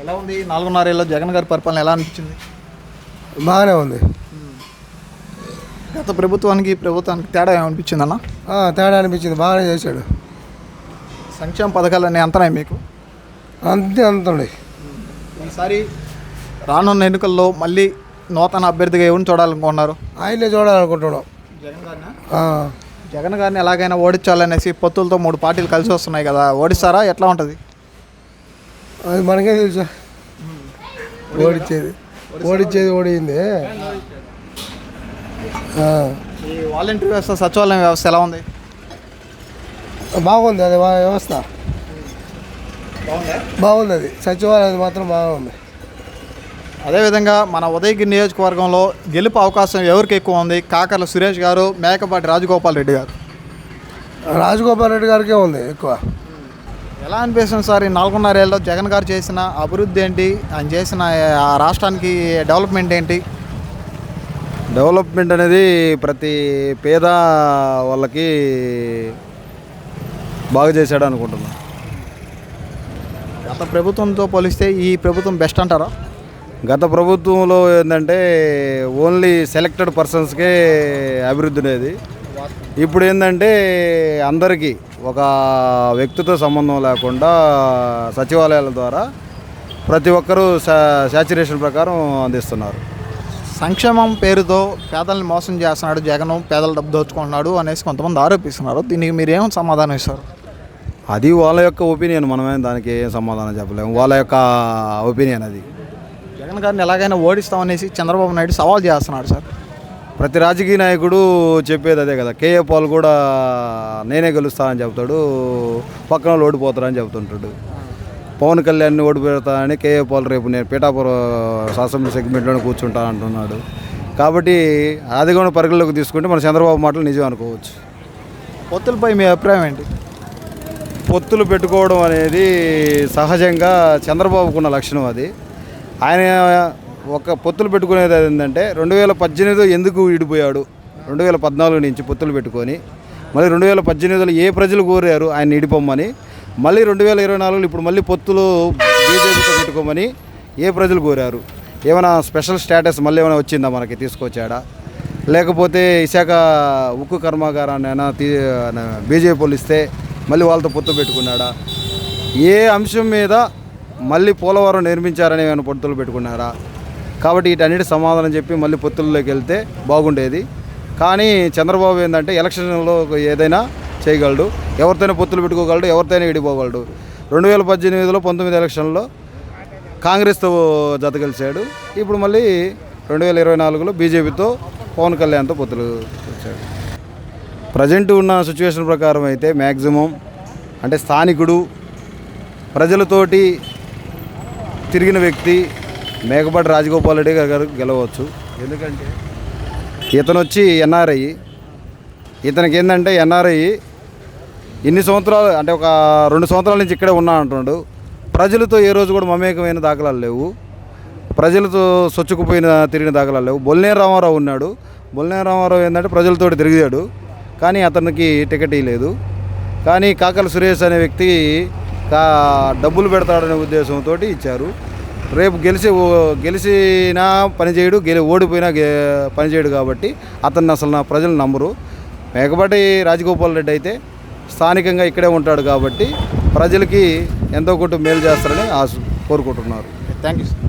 ఎలా ఉంది? నాలుగున్నరేళ్ళలో జగన్ గారి పరిపాలన ఎలా అనిపించింది? బాగానే ఉంది. గత ప్రభుత్వానికి ఈ ప్రభుత్వానికి తేడా ఏమనిపించింది అన్న ఆ, తేడా అనిపించింది. బాగానే చేశాడు. సంక్షేమ పథకాలన్నీ అంతనాయి మీకు? అంతే అంతండి ఈసారి రానున్న ఎన్నికల్లో మళ్ళీ నూతన అభ్యర్థిగా ఎవరిని చూడాలనుకుంటున్నారు? ఆయనే చూడాలనుకుంటున్నాం. జగన్ గారిని? ఆ, జగన్ గారిని ఎలాగైనా ఓడించాలనేసి పొత్తులతో మూడు పార్టీలు కలిసి వస్తున్నాయి కదా. ఓడిస్తారా? ఎట్లా ఉంటుంది? అది మనకే తెలుసా. ఓడిచ్చేది. ఓడిచ్చేది ఓడింది. ఈ వాలంటీర్ వ్యవస్థ సచివాలయం వ్యవస్థ ఎలా ఉంది? బాగుంది అది వా- వ్యవస్థ. బాగుంది? అది సచివాలయం మాత్రం బాగుంది. అదేవిధంగా మన ఉదయగిరి నియోజకవర్గంలో గెలుపు అవకాశం ఎవరికి ఎక్కువ ఉంది? కాకర్ల సురేష్ గారు మేకపాటి రాజగోపాల్ రెడ్డి గారు. రాజగోపాల్ రెడ్డి గారికే ఉంది ఎక్కువ. ఎలా అనిపిస్తుంది సార్ ఈ నాలుగున్నరేళ్ళలో జగన్ గారు చేసిన అభివృద్ధి ఏంటి? ఆయన చేసిన ఆ రాష్ట్రానికి డెవలప్మెంట్ ఏంటి? డెవలప్మెంట్ అనేది ప్రతి పేద వాళ్ళకి బాగా చేశాడు అనుకుంటున్నాను గత ప్రభుత్వంతో పోలిస్తే ఈ ప్రభుత్వం బెస్ట్ అంటారా? గత ప్రభుత్వంలో ఏంటంటే ఓన్లీ సెలెక్టెడ్ పర్సన్స్కే అభివృద్ధి ఉండేది ఇప్పుడు ఏంటంటే అందరికీ ఒక వ్యక్తితో సంబంధం లేకుండా సచివాలయాల ద్వారా ప్రతి ఒక్కరూ శాచురేషన్ ప్రకారం అందిస్తున్నారు. సంక్షేమం పేరుతో పేదల్ని మోసం చేస్తున్నాడు జగన్ పేదల డబ్బు దోచుకుంటున్నాడు అనేసి కొంతమంది ఆరోపిస్తున్నారు. దీనికి మీరు ఏం సమాధానం ఇస్తారు? అది వాళ్ళ యొక్క ఒపీనియన్. మనమేం దానికి ఏం సమాధానం చెప్పలేము వాళ్ళ యొక్క ఒపీనియన్ అది. జగన్ గారిని ఎలాగైనా ఓడిస్తామనేసి చంద్రబాబు నాయుడు సవాల్ చేస్తున్నాడు సార్. ప్రతి రాజకీయ నాయకుడు చెప్పేది అదే కదా. కేఏ పాల్ కూడా నేనే గెలుస్తానని చెప్తాడు. పక్కన వాళ్ళు ఓడిపోతారని చెప్తుంటాడు. పవన్ కళ్యాణ్ని ఓడిపోతానని కేఏ పాల్ రేపు నేను పీఠాపురం శాసనసభ సెగ్మెంట్లోనే కూర్చుంటాను అంటున్నాడు. కాబట్టి అది కూడా పరిగణలోకి తీసుకుంటే మన చంద్రబాబు మాటలు నిజం అనుకోవచ్చు. పొత్తులపై మీ అభిప్రాయం ఏంటి? పొత్తులు పెట్టుకోవడం అనేది సహజంగా చంద్రబాబుకున్న లక్షణం అది. ఆయన ఒక పొత్తులు పెట్టుకునేది ఏంటంటే రెండు వేల పద్దెనిమిదిలో ఎందుకు విడిపోయాడు? రెండు వేల పద్నాలుగు నుంచి పొత్తులు పెట్టుకొని మళ్ళీ రెండు వేల పద్దెనిమిదిలో ఏ ప్రజలు కోరారు ఆయన ఇడిపోమ్మని మళ్ళీ రెండు వేల ఇరవై నాలుగులో ఇప్పుడు మళ్ళీ పొత్తులు బీజేపీతో పెట్టుకోమని ఏ ప్రజలు కోరారు? ఏమైనా స్పెషల్ స్టేటస్ మళ్ళీ ఏమైనా వచ్చిందా మనకి తీసుకొచ్చాడా? లేకపోతే విశాఖ ఉక్కు కర్మాగారాన్ని అయినా తీ బీజేపీ వాళ్ళు ఇస్తే మళ్ళీ వాళ్ళతో పొత్తు పెట్టుకున్నాడా? ఏ అంశం మీద మళ్ళీ పోలవరం నిర్మించారని ఏమైనా పొత్తులు పెట్టుకున్నారా? కాబట్టి వీటన్నిటి సమాధానం చెప్పి మళ్ళీ పొత్తుల్లోకి వెళ్తే బాగుండేది. కానీ చంద్రబాబు ఏంటంటే ఎలక్షన్లో ఏదైనా చేయగలడు. ఎవరితోనే పొత్తులు పెట్టుకోగలడు ఎవరితోనే విడిపోగలడు. రెండు వేల పద్దెనిమిదిలో పంతొమ్మిది ఎలక్షన్లో కాంగ్రెస్తో జత కలిశాడు ఇప్పుడు మళ్ళీ రెండు వేల ఇరవై నాలుగులో బీజేపీతో పవన్ కళ్యాణ్తో పొత్తులు వచ్చాడు ప్రజెంట్ ఉన్న సిచ్యువేషన్ ప్రకారం అయితే మ్యాక్సిమం అంటే స్థానికుడు ప్రజలతోటి తిరిగిన వ్యక్తి మేకపాటి రాజగోపాల్ రెడ్డి గారు గెలవచ్చు. ఎందుకంటే? ఇతను వచ్చి ఎన్ఆర్ఐ. ఇతనికి ఏంటంటే ఎన్ఆర్ఐ ఇన్ని సంవత్సరాలు అంటే ఒక రెండు సంవత్సరాల నుంచి ఇక్కడే ఉన్నా అంటున్నాడు. ప్రజలతో ఏ రోజు కూడా మమేకమైన దాఖలాలు లేవు. ప్రజలతో సొచ్చుకుపోయిన తిరిగిన దాఖలాలు లేవు. బొల్నేరు రామారావు ఉన్నాడు. బొల్నేరు రామారావు ఏంటంటే ప్రజలతో తిరిగాడు. కానీ అతనికి టికెట్ ఇవ్వలేదు కానీ కాకల సురేష్ అనే వ్యక్తి డబ్బులు పెడతాడనే ఉద్దేశంతో ఇచ్చారు. రేపు గెలిచి ఓ- గెలిచినా పనిచేయడు గెలి ఓడిపోయినా గే పనిచేయడు కాబట్టి అతన్ని అసలు నా ప్రజలు నమ్మరు. మేకపాటి రాజగోపాల్ రెడ్డి అయితే స్థానికంగా ఇక్కడే ఉంటాడు కాబట్టి ప్రజలకి ఎంతో కొంత మేలు చేస్తారని ఆశ కోరుకుంటున్నారు. Thank you sir.